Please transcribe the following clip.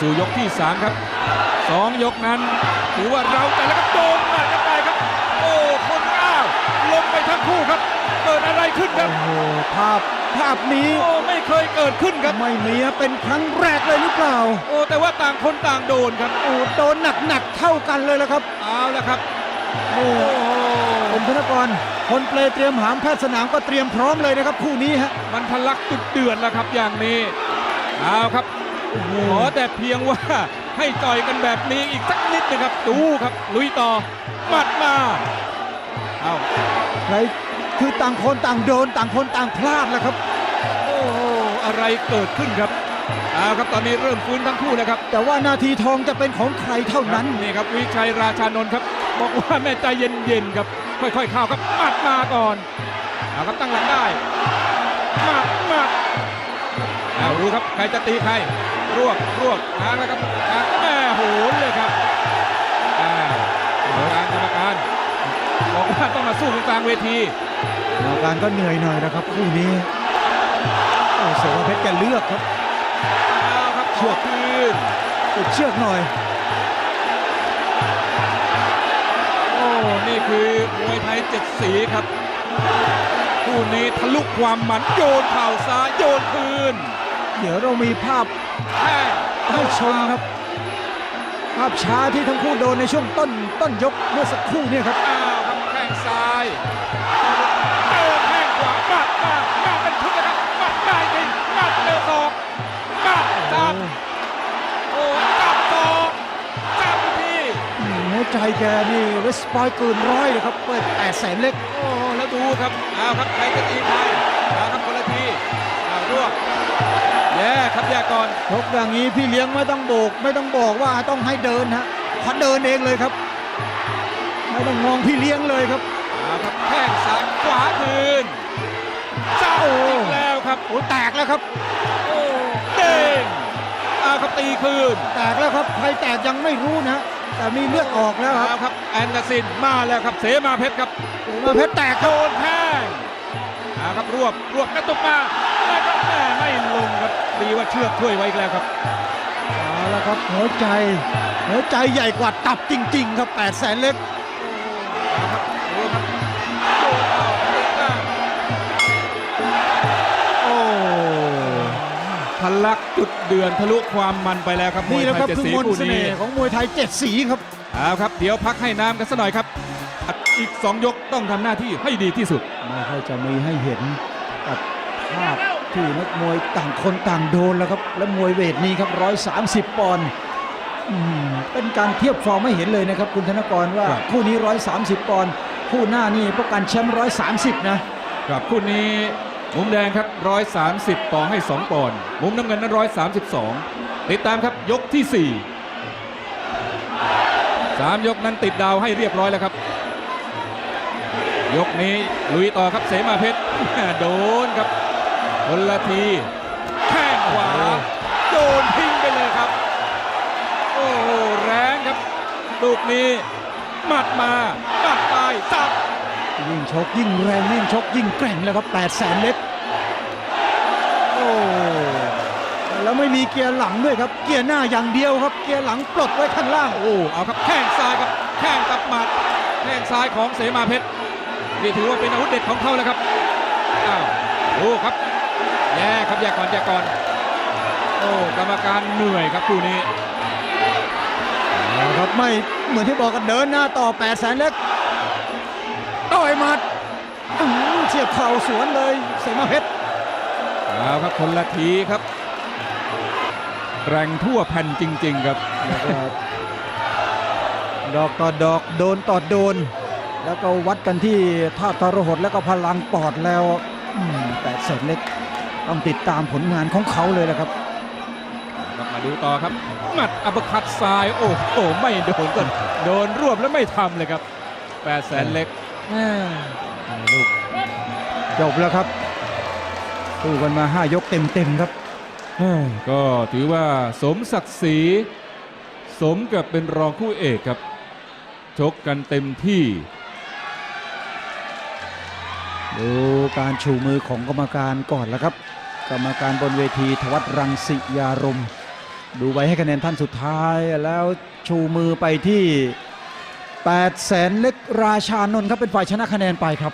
สู่ยกที่ 3 ครับสองยกนั้นถือว่าเราแต่แล้วก็โดนหนักกันไปครับ โอ้คนอ้าวลงไปทั้งคู่ครับ เกิดอะไรขึ้นครับโอ้โหภาพภาพนี้โอ้ไม่เคยเกิดขึ้นครับ ไม่มีเป็นครั้งแรกเลยหรือเปล่า โอ้แต่ว่าต่างคนต่างโดนครับโอ้โดนหนักๆเท่ากันเลยละครับเอาละครับโอ้โอ้โหผมธนกรคนเปลเตรียมหามแพทย์สนามก็เตรียมพร้อมเลยนะครับคู่นี้ฮะมันทะลักตุดเดือดแล้วครับอย่างนี้เอาครับ ขอแต่เพียงว่าให้ต่อยกันแบบนี้อีกสักนิดหนึงครับ ดูครับ ลุยต่อหมัดมาเอาใครคือต่างคนต่างโดนต่างคนต่างพลาดแล้วครับ โอ้โหอะไรเกิดขึ้นครับเอาครับตอนนี้เริ่มฟื้นทั้งคู่แล้วครับ แต่ว่านาทีทองจะเป็นของใครเท่านั้นนี่ครับวิชัยราชานนท์ครับ บอกว่าแม่ใจเย็นๆครับ ค่อยๆเข้าครับหมัดมาก่อนเอาครับตั้งหลังได้หมัดหมัดเอาดูครับใครจะตีใคร รวบรวบทางแล้วครับทางแม่โหนเลยครับอ่ากรรมการกรรมการบอกว่าต้องมาสู้กันกลางเวทีกรรมการก็เหนื่อยหน่อยนะครับคู่นี้โอ้เสือเพชรแกเลือกครับเอาครับเชือกคืนติดเชือกหน่อยโอ้นี่คือมวยไทยเจ็ดสีครับคู่นี้ทะลุความหมันโยนเข่าซ้ายโยนคืน เดี๋ยวเรามีภาพให้ชมครับ ภาพช้าที่ทั้งคู่โดนในช่วงต้นต้นยกเมื่อสักครู่เนี่ยครับอ้าวครับแข้งซ้ายเจอแข้งขวาปัดมามาเป็นชุดนะครับปัดได้จริงปัดเจอศอกปัดจับโอ้จับศอกจับอีกทีอืมหัวใจแกนี่เวสปอยเกินร้อยเลยครับเปิดแปดแสนเล็กโอ้แล้วดูครับอ้าวครับใครจะตีใคร แย่ครับแย่ก่อนชกอย่างนี้พี่เลี้ยงไม่ต้องโบก ไม่ต้องบอกว่าต้องให้เดินฮะเขาเดินเองเลยครับไม่ต้องมองพี่เลี้ยงเลยครับเอาครับแข้งซ้ายขวาคืนซ้ายอีกแล้วครับโอ้แตกแล้วครับโอ้เด้งเอาครับตีคืน แตกแล้วครับใครแตกยังไม่รู้นะแต่มีเลือดออกแล้วคเอารับครับแอนเดอร์สินมาแล้วครับเสมาเพชรครับเสมาเพชรแตกคโดรับนแข้งเอาครับรวบรวบกระตุกมาแล้วก็แม่ ไม่ลงครับดีว่าเชือกช่วยไว้อีกแล้วครับเอาละครับหัวใจหัวใจใหญ่กว่าตับจริง ๆ ครับแปดแสนเล็กเอาครับดูครับโดนต่อติดหน้าโอ้ทะลักจุดเดือนทะลุความมันไปแล้วครับมวนี่ยแหละไทครัยบเจ็ดคือสีมนต์คู่เสนี้น่ห์ของมวยไทยเจ็ดสีครับเอาครับ เดี๋ยวพักให้น้ำกันสักหน่อยครับ อีก 2 ยกต้องทำหน้าที่ให้ดีที่สุด ไม่ค่อยจะมีให้เห็นกับภาพ ที่นักมวยต่างคนต่างโดนแล้วครับ และมวยเวทนี้ครับ130ปอนด์อืมเป็นการเทียบฟอร์มไม่เห็นเลยนะครับ คุณธนกรว่าครับคู่นี้130ปอนด์คู่หน้านี่ป้องกันแชมป์130นะครับคู่นี้มุมแดงครับ130ปอนด์ให้2ปอนด์มุมน้ำเงินนั้น132ติดตามครับยกที่4 3ยกนั้นติดดาวให้เรียบร้อยแล้วครับ ยกนี้ลุยต่อครับเสมาเพชรโดนครับ คนละทีแข้งขวาโดนทิ้งไปเลยครับ โอ้โหแรงครับลูกนี้หมัดมาหมัดไปสับยิ่งชกยิ่งแรงยิ่งชกยิ่งแกร่งแล้วครับ8แสนเล็กโอ้แล้วไม่มีเกียร์หลังด้วยครับ เกียร์หน้าอย่างเดียวครับ เกียร์หลังปลดไว้ข้างล่างโอ้เอาครับแข้งซ้ายครับแข้งกับหมัดแข้งซ้ายของเสมาเพชรนี่ถือว่าเป็นอาวุธเด็ดของเขาแล้วครับอ้าวดูครับ แย่ครับแย่ก่อนแย่ก่อน โอ้กรรมการเหนื่อยครับคู่นี้นะครับไม่เหมือนที่บอกกันเดินหน้าต่อ8แสนเล็กต่อยหมัดอื้อหือเสียบเข่าสวนเลยเสมาเพชรเอาครับคนละทีครับ แรงทั่วแผ่นจริง ๆ ครับแล้วก็ดอกต่อดอกโดนต่อโดน แล้วก็วัดกันที่ท่าทรหดแล้วก็พลังปอดแล้วแปดแสนเล็ก ต้องติดตามผลงานของเขาเลยนะครับครับมาดูต่อครับหมัดอัปเปอร์คัดซ้ายโอ้โหไม่โดนก็โดนรวบแล้วไม่ทำเลยครับแปดแสนเล็กลูกจบแล้วครับสู้กันมา 5 ยกเต็มๆครับก็ถือว่าสมศักดิ์ศรีสมกับเป็นรองคู่เอกครับ ชกกันเต็มที่ ดูการชูมือของกรรมการก่อนแล้วครับ กรรมการบนเวทีทวัตรังสิยารม ดูไว้ให้คะแนนท่านสุดท้ายแล้วชูมือไปที่8แสนเล็กราชานนท์ครับเป็นฝ่ายชนะคะแนนไปครับ